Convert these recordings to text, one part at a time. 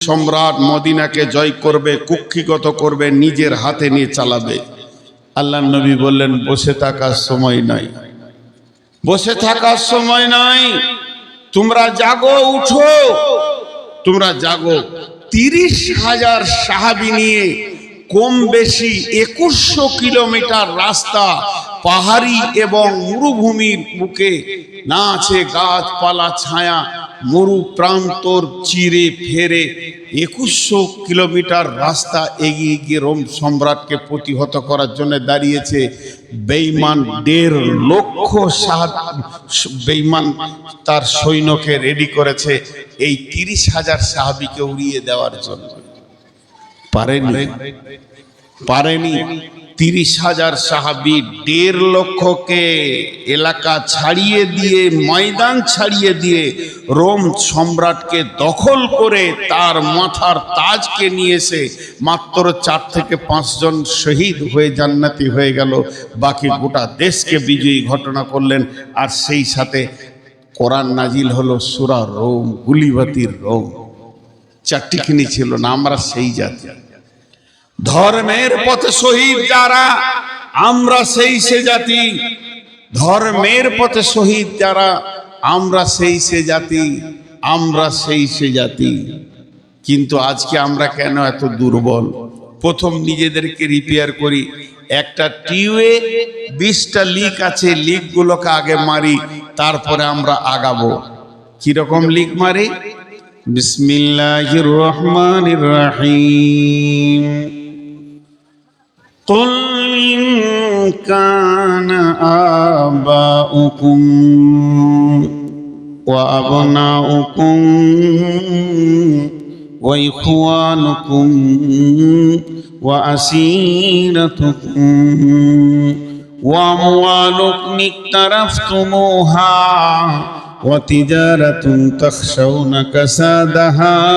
সম্রাট মদিনাকে জয় করবে, কুক্ষিগত করবে, নিজের হাতে নিয়ে চালাবে। আল্লাহ নবী বললেন, বসে থাকার সময় নাই। বসে থাকার সময় নাই? তোমরা জাগো, উঠো। তোমরা জাগো। তিরিশ হাজার সাহাবি নিয়ে কম বেশি একুশশো কিলোমিটার রাস্তা পাহাড়ি এবং মরুভূমির বুকে না আছে গাছপালা ছায়া মরু প্রান্তর চিরে ফেরে একুশশো কিলোমিটার রাস্তা এগিয়ে গিয়ে রোম সম্রাটকে প্রতিহত করার জন্য দাঁড়িয়েছে বেইমান দেড় লক্ষ সাহাব বেইমান তার সৈন্যকে রেডি করেছে এই তিরিশ হাজার সাহাবিকে উড়িয়ে দেওয়ার জন্য। পারেনি পারেনি তিরিশ হাজার সাহাবি, দেড় লক্ষকে এলাকা ছাড়িয়ে দিয়ে, ময়দান ছাড়িয়ে দিয়ে রোম সম্রাটকে দখল করে তার মাথার তাজকে নিয়ে এসে মাত্র চার থেকে পাঁচজন শহীদ হয়ে জান্নাতি হয়ে গেল। বাকি গোটা দেশকে বিজয়ী ঘটনা করলেন। আর সেই সাথে কোরআন নাজিল হলো সুরা রোম, গুলিবাতির রোম। চারটিখানি ছিল না আমরা সেই জাতি। ধর্মের পথে শহীদ যারা, আমরা সেই সে জাতি। ধর্মের পথে শহীদ যারা, আমরা সেই সে জাতি, আমরা সেই সে জাতি। কিন্তু আজকে আমরা কেন এত দুর্বল? প্রথম নিজেদেরকে রিপেয়ার করি। একটা টিউয়ে বিশটা লিক আছে লিকগুলোকে আগে মারি, তারপরে আমরা আগাবো। কীরকম লিক মারি? বিসমিল্লাহির রহমানির রহিম। قل إن كان آباؤكم وأبناؤكم وإخوانكم وأسيرتكم وأموالكم اقترفتموها وتجارة تخشون كسادها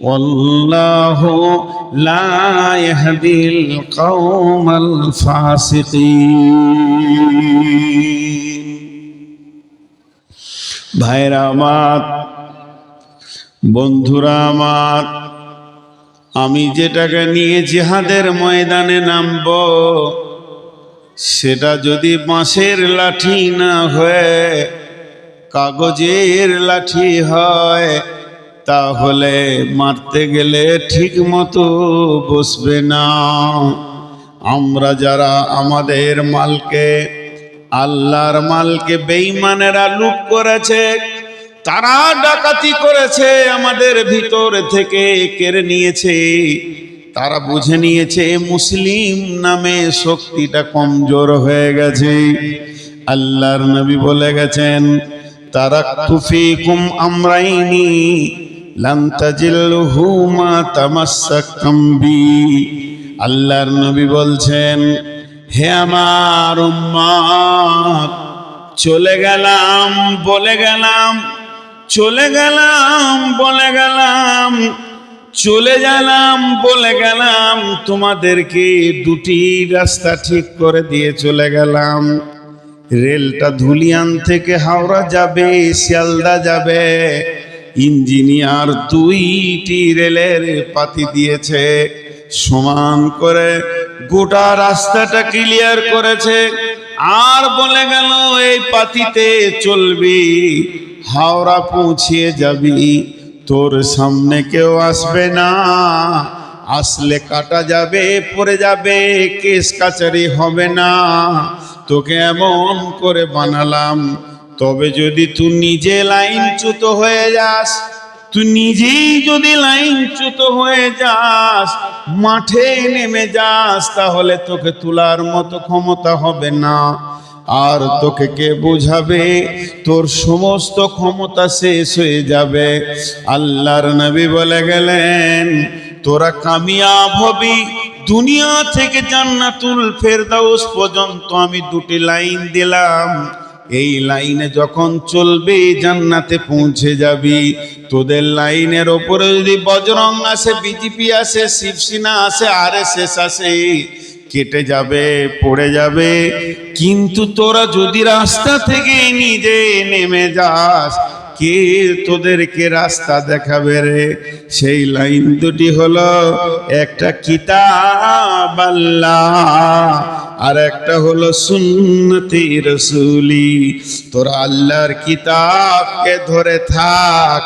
والله لا يهدي القوم الفاسقين ভাইরা আমার বন্ধুরা আমার আমি যেটাকে নিয়ে জিহাদের ময়দানে নামব সেটা যদি বাঁশের লাঠি না হয়ে কাগজের লাঠি হয় তাহলে মারতে গেলে ঠিক মতো বসবে না। আমরা যারা আমাদের মালকে, আল্লাহর মালকে বেঈমানেরা লুট করেছে, তারা ডাকাতি করেছে, আমাদের ভিতর থেকে কেড়ে নিয়েছে। তারা বুঝে নিয়েছে মুসলিম নামে শক্তিটা কমজোর হয়ে গেছে। আল্লাহর নবী বলে গেছেন তারা তুফিকুম আমরাইনি মা আল্লাহর নবী বলছেন, হে আমার চলে গেলাম, বলে গেলাম, চলে গেলাম, বলে গেলাম, চলে গেলাম, বলে গেলাম, তোমাদেরকে দুটি রাস্তা ঠিক করে দিয়ে চলে গেলাম। রেলটা ধুলিয়ান থেকে হাওড়া যাবে, শিয়ালদা যাবে। ইঞ্জিনিয়ার দুইটি রেলের পাতি দিয়েছে, সমান করে গোটা রাস্তাটা ক্লিয়ার করেছে। আর বলে গেল, এই পাতিতে চলবি, হাওড়া পৌঁছিয়ে যাবি, তোর সামনে কেউ আসবে না। আসলে কাটা যাবে, পড়ে যাবে, কেস কাচারি হবে না। তোকে এমন করে বানালাম তবে যদি তুই নিজে লাইনচ্যুত হয়ে যাস তুই নিজেই যদি লাইনচ্যুত হয়ে যাস, মাঠে নেমে যাস, তাহলে তোকে তোলার মতো ক্ষমতা হবে না। আর তোকে কে বোঝাবে? তোর সমস্ত ক্ষমতা শেষ হয়ে যাবে। আল্লাহর নবী বলে গেলেন, তোরা কামিয়াব হবি, দুনিয়া থেকে জান্নাতুল ফেরদাউস পর্যন্ত আমি দুটি লাইন দিলাম। এই লাইনে যখন চলবে, জান্নাতে পৌঁছে যাবি। তোদের লাইনের ওপরে যদি বজরং আসে, বিজেপি আসে, শিবসেনা আসে আর এস আসে, কেটে যাবে, পড়ে যাবে। কিন্তু তোরা যদি রাস্তা থেকে নিজে নেমে যাস কে তোদেরকে রাস্তা দেখাবে রে? সেই লাইন দুটি হলো, একটা কিতাব আল্লাহ, আর একটা হলো সুন্নতি রসুলি। তোরা আল্লাহর কিতাবকে ধরে থাক,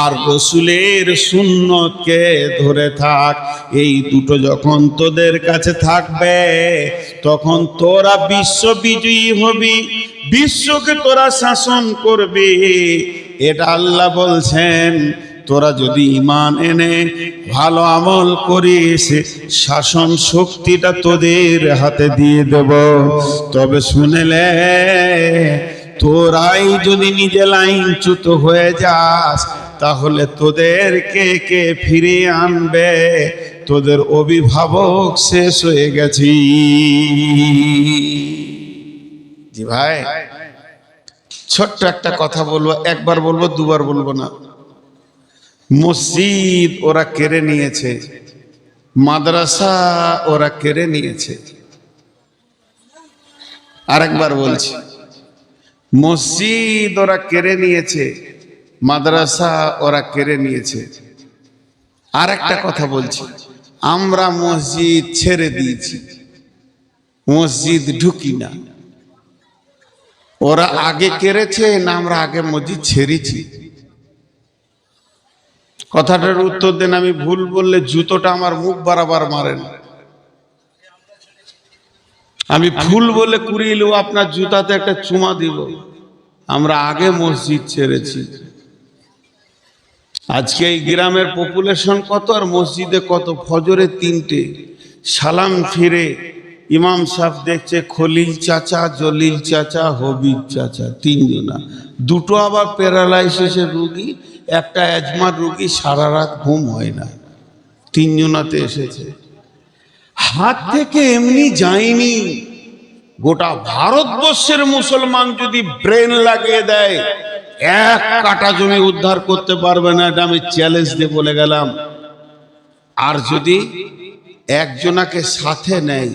আর রসুলের সুন্নতকে ধরে থাক। এই দুটো যখন তোদের কাছে থাকবে, তখন তোরা বিশ্ব বিজয়ী হবি, বিশ্বকে তোরা শাসন করবি। এটা আল্লাহ বলছেন, তোরা যদি ইমান এনে ভালো আমল করিস, শাসন শক্তিটা তোদের হাতে দিয়ে দেব। তবে শুনেলে, তোরাই যদি নিজে লাইনচ্যুত হয়ে যাস, তাহলে তোদেরকে কে ফিরিয়ে আনবে? তোদের অভিভাবক শেষ হয়ে গেছি। জি ভাই। ছোট্ট একটা কথা বলব, একবার বলব, দুবার বলব না। মসজিদ ওরা কেড়ে নিয়েছে, মাদ্রাসা ওরা কেড়ে নিয়েছে। আরেকবার বলছি, মসজিদ ওরা কেড়ে নিয়েছে, মাদ্রাসা ওরা কেড়ে নিয়েছে। আর একটা কথা বলছি, আমরা মসজিদ ছেড়ে দিয়েছি, মসজিদ ঢুকি না। ওরা আগে কেড়েছে না আমরা আগে মসজিদ ছেড়েছি। কথাটার উত্তর দেন, আমি ভুল বললে জুতোটা আমার মুখ বারাবার মারেন। আমি ভুল বলে কুড়িয়ে আপনার জুতাতে একটা চুমা দিব। আমরা আগে মসজিদ ছেড়েছি। আজকে এই গ্রামের পপুলেশন কত আর মসজিদে কত? ফজরে তিনটে, সালাম ফিরে ইমাম সাহেব দেখছে খলিল চাচা, জলিল চাচা, হবিব চাচা, তিনজনা। দুটো আবার প্যারালাইসিসের রুগী, একটা অ্যাজমার রুগী, সারা রাত ঘুম হয় না। তিনজনাতে এসেছে। হাত থেকে এমনি যায়নি। গোটা ভারতবর্ষের মুসলমান যদি ব্রেন লাগিয়ে দেয়, এক কাটা জমি উদ্ধার করতে পারবে না, এটা আমি চ্যালেঞ্জ দিয়ে বলে গেলাম। আর যদি একজনাকে সাথে নেয়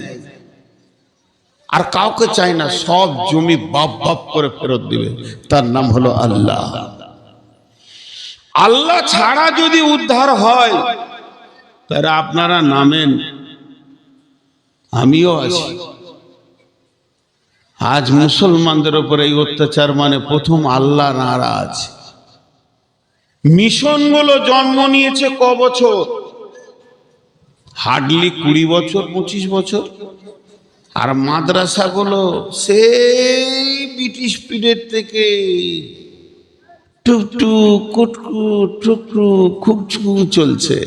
আর কাউকে চাই না, সব জমি বাপ বাপ করে ফেরত দিবে। তার নাম হলো আল্লাহ। আল্লাহ ছাড়া যদি উদ্ধার হয় তারা আপনারা নামেন, আমিও আছি। আজ মুসলমানদের উপর এই অত্যাচার মানে প্রথম আল্লাহ নারাজ মিশনগুলো জন্ম নিয়েছে ক বছর? হার্ডলি কুড়ি বছর, পঁচিশ বছর? আর মাদ্রাসাগুলো সেই ব্রিটিশ পিরিয়ড থেকে টুকটু কুটকু টুকটু খুবছু চলছে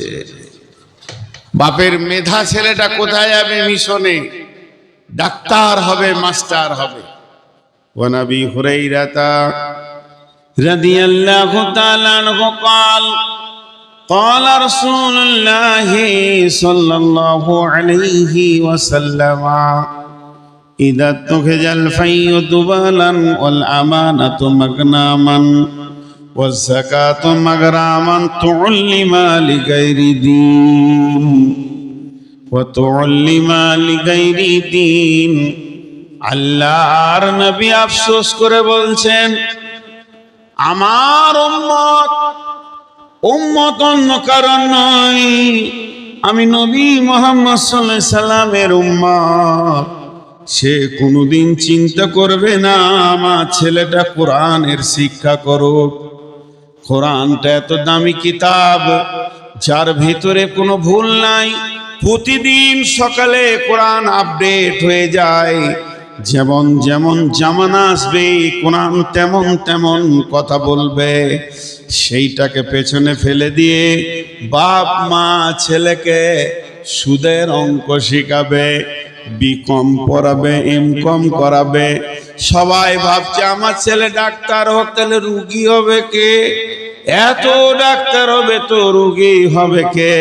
বাপের মেধা ছেলেটা কোথায় যাবে মিশনে ডাক্তার হবে মাস্টার হবে ওনাবি হুরাইরাতা রাদিয়াল্লাহু তাআলা আনহু قال قال رسول الله صلى الله عليه وسلم إذا اتخذ الفي دبالا والأمانة مغناما والزكاة مغراما تعلم لغير دين وتعلم لغير دين আল্লাহর নবী আফসোস করে বলছেন আমার উম্মত উম্মত অন্য কারণ নয় আমি নবী মোহাম্মদ সাল্লাহ সাল্লামের উম্মত। সে কোনোদিন চিন্তা করবে না, আমার ছেলেটা কোরআনের শিক্ষা করুক। কোরআনটা এত দামি কিতাব, যার ভিতরে কোনো ভুল নাই। প্রতিদিন সকালে কোরআন আপডেট হয়ে যায়। যেমন যেমন জামানা আসবে, কোরআন তেমন তেমন কথা বলবে। সেইটাকে পেছনে ফেলে দিয়ে বাপ, মা, ছেলেকে সুদের অঙ্ক শিখাবে, বিকম পড়াবে এম কম করাবে। সবাই ভাবছে, আমার ছেলে ডাক্তার হোক, তাহলে রুগী হবে কে? এত ডাক্তার হবে তো রুগী হবে কে?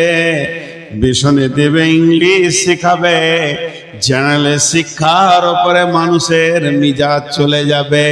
ভীষণে দেবে, ইংলিশ শেখাবে। জানালে শিক্ষার ওপরে মানুষের মিজাজ চলে যাবে।